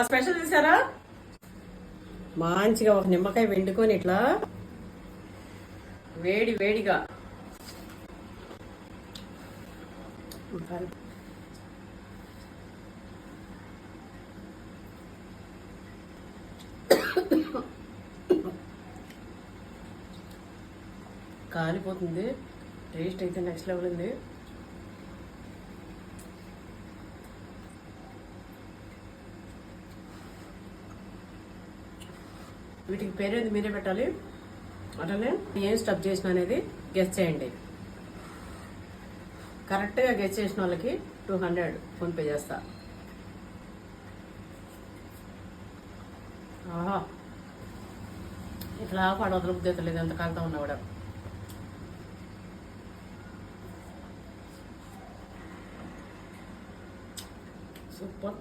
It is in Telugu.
మా స్పెషల్ చూసారా? మంచిగా ఒక నిమ్మకాయ వెండుకొని ఇట్లా వేడి వేడిగా. కాలిపోతుంది. టేస్ట్ అయితే నెక్స్ట్ లెవెల్ ఉంది. వీటికి పేరేది మీరే పెట్టాలి? అట్లనే ఏం స్టఫ్ చేసిన అనేది గెస్ట్ చేయండి. కరెక్ట్గా గెస్ట్ చేసిన వాళ్ళకి టూ హండ్రెడ్ ఫోన్పే చేస్తా. ఆహా. ఇట్లా పాడు వదలబుద్ధి లేదు ఎంత కాలుతా ఉన్నా కూడా. సూపర్